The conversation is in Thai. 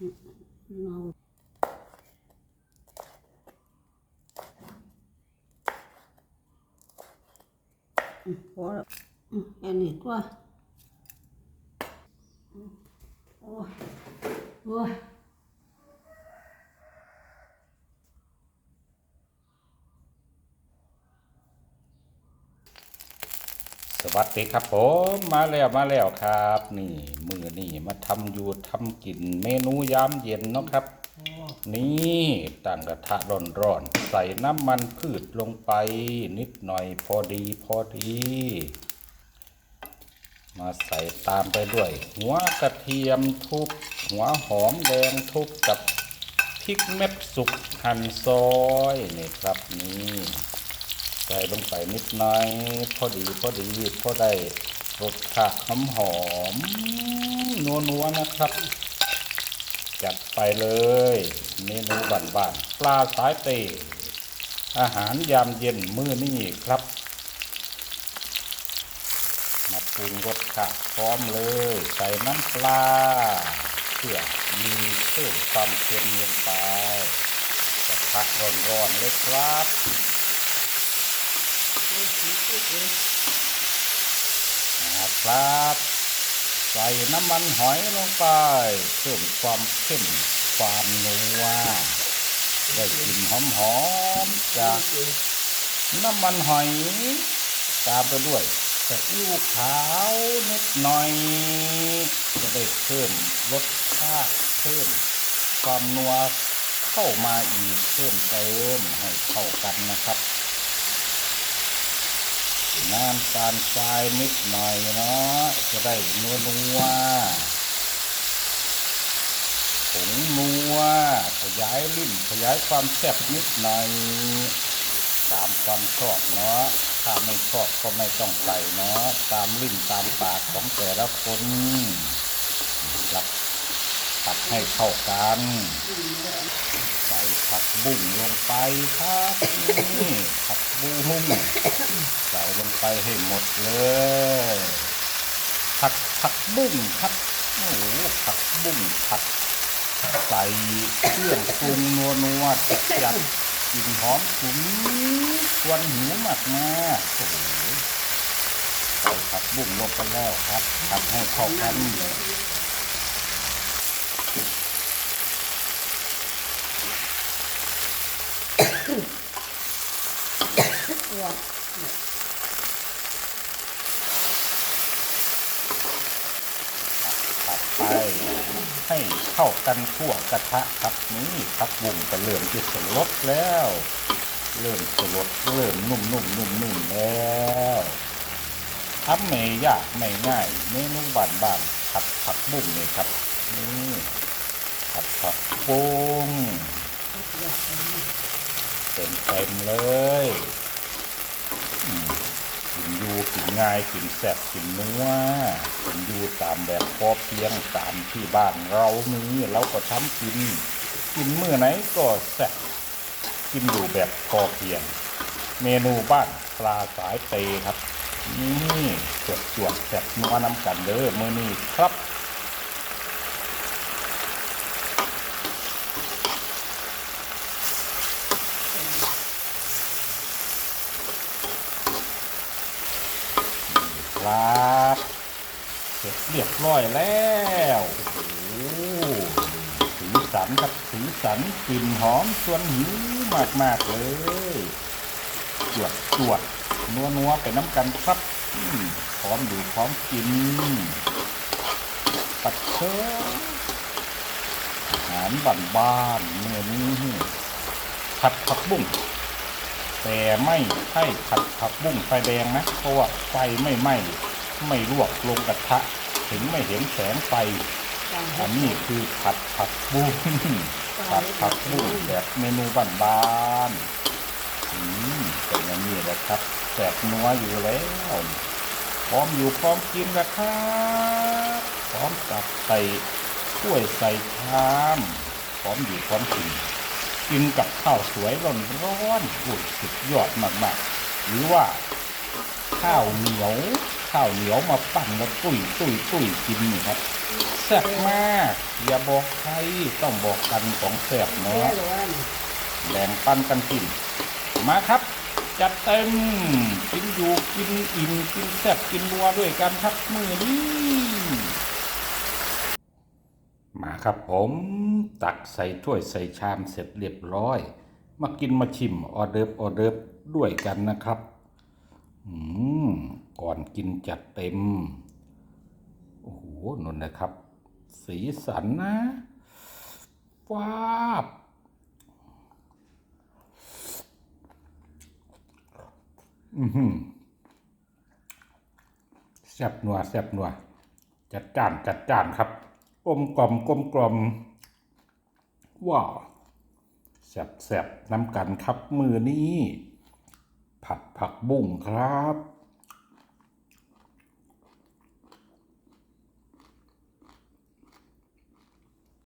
เนาพอแล้วอืมแค่นี้ตัวโอ้ยโอ้ สวัสดีครับผมมาแล้วมาแล้วครับ นี่มือนี่มาทำอยู่ทำกินเมนูยามเย็นเนาะครับ นี่ตั้งกระทะร้อนๆใส่น้ำมันพืชลงไป นิดหน่อยพอดีพอดี มาใส่ตามไปด้วย หัวกระเทียมทุบหัวหอมแดงทุบกับพริกเม็ดสุกหั่นซอยนี่ครับนี่ ใส่ลงไปนิดน่อย พอดีพอดีพอได้รสชาติหอมหอมนัวนัวๆนะครับ จัดไปเลยเมนูบ้านๆปลาสายเตอาหารยามเย็นมื้อนี้ครับมาปรุงรสชาติพร้อมเลย ใส่น้ำปลาเพื่อมีเพิ่มความเค็มลงไปกระทะร้อนๆเลยครับ นะครับ ใส่น้ำมันหอยลงไปเพิ่มความเข้มความนัวได้กลิ่นหอมๆจากน้ำมันหอย ตามไปด้วยซีอิ๊วขาวนิดหน่อย จะได้เพิ่มรสชาติเพิ่มความนัวเข้ามาอีกเพิ่มเติมให้เข้ากันนะครับ น้ำตาลทรายนิดหน่อยเนาะจะได้นัวนัวผงนัวขยายลิ้นขยายความแซ่บนิดหน่อย ตามความชอบเนาะถ้าไม่ชอบก็ไม่ต้องใส่เนาะตามลิ้นตามปากของแต่ละคน ให้เข้ากัน ใส่ผักบุ้งลงไปครับนี่ผักบุ้งใส่ลงไปให้หมดเลยผัดผักบุ้งครับโอ้โหผักบุ้งผัดใส่เครื่องปรุงนัวนัวจัดจัดกลิ่นหอมฉุนควนหิวมากมากโอ้โหใส่ผักบุ้งลงไปแล้วครับทำให้เข้ากัน วผัดไปให้เข้ากันทั่วกระทะครับนี่ผักบุ้งก็เริ่มจะสลดแล้ว เริ่มสลดเริ่มนุ่มนุ่มนุ่มนุ่มแล้วทำไม่ยากไม่ง่ายเมนูบ้านบ้านๆผัดผักบุ้งนี่ครับนี่ผัดผักบุ้งเต็มเต็มๆเลย ยูกินง่ายกินแซ่บกินนัวกินยูตามแบบพอเพียงตามที่บ้านเรามีเราก็ทำกิน กินเมื่อไหนก็แซ่บกินอยู่แบบพอเพียง เมนูบ้านปลาสายเตครับ นี่จวดจวดแซ่บนัวน้ำกันเด้อมื้อนี้ครับ เสร็จเรียบร้อยแล้วโอ้โหสีสันครับสีสันกลิ่นหอมชวนหิวมาก ๆ เลยจวดจวดนัวนัวไปน้ำกันครับพร้อมดูพร้อมกินปัดเชิญอาหารบ้านบ้านเมื่อนี้ผัดผักบุ้งแต่ไม่ใช่ผัดผักบุ้งไฟแดงนะเพราะว่าไฟไม่ไหม้ไม่ลวกลงกระทะ ถึงไม่เห็นแสงไฟอันนี้คือผัดผักบุ้งผัดผักบุ้งแบบเมนูบ้านๆอืมเป็นอย่างนี้แหละครับแสบนัวอยู่แล้วพร้อมอยู่พร้อมกินแล้วครับพร้อมตักใส่ถ้วยใส่ชามพร้อมอยู่พร้อมกินกินกับข้าวสวยร้อนร้อนๆอุ้ยสุดยอดมากๆ หรือว่าข้าวเหนียว ข้าวเหนียวมาปั้นแล้วตุ้ยตุ้ยตุ้ยกินนี่ครับแซ่บมาก อย่าบอกใครต้องบอกกันของแซ่บเนาะแบ่งปันกันกิน มาครับ จัดเต็มกินอยู่กินอิ่มกินแซ่บกินนัวด้วยกันครับมือนี้มาครับผมตักใส่ถ้วยใส่ชามเสร็จเรียบร้อย มากินมาชิมออเดิร์ฟออเดิร์ฟด้วยกันนะครับ อืม ก่อนกินจัดเต็ม โอ้โหนนนะครับ สีสันนะว้าบอือหือแซบนัวแซบนัว จัดจ้านจัดจ้านครับกลมกล่อมกลมกล่อมว้าวแซบแซบน้ำกันครับมือนี้ ผัดผักบุ้งครับ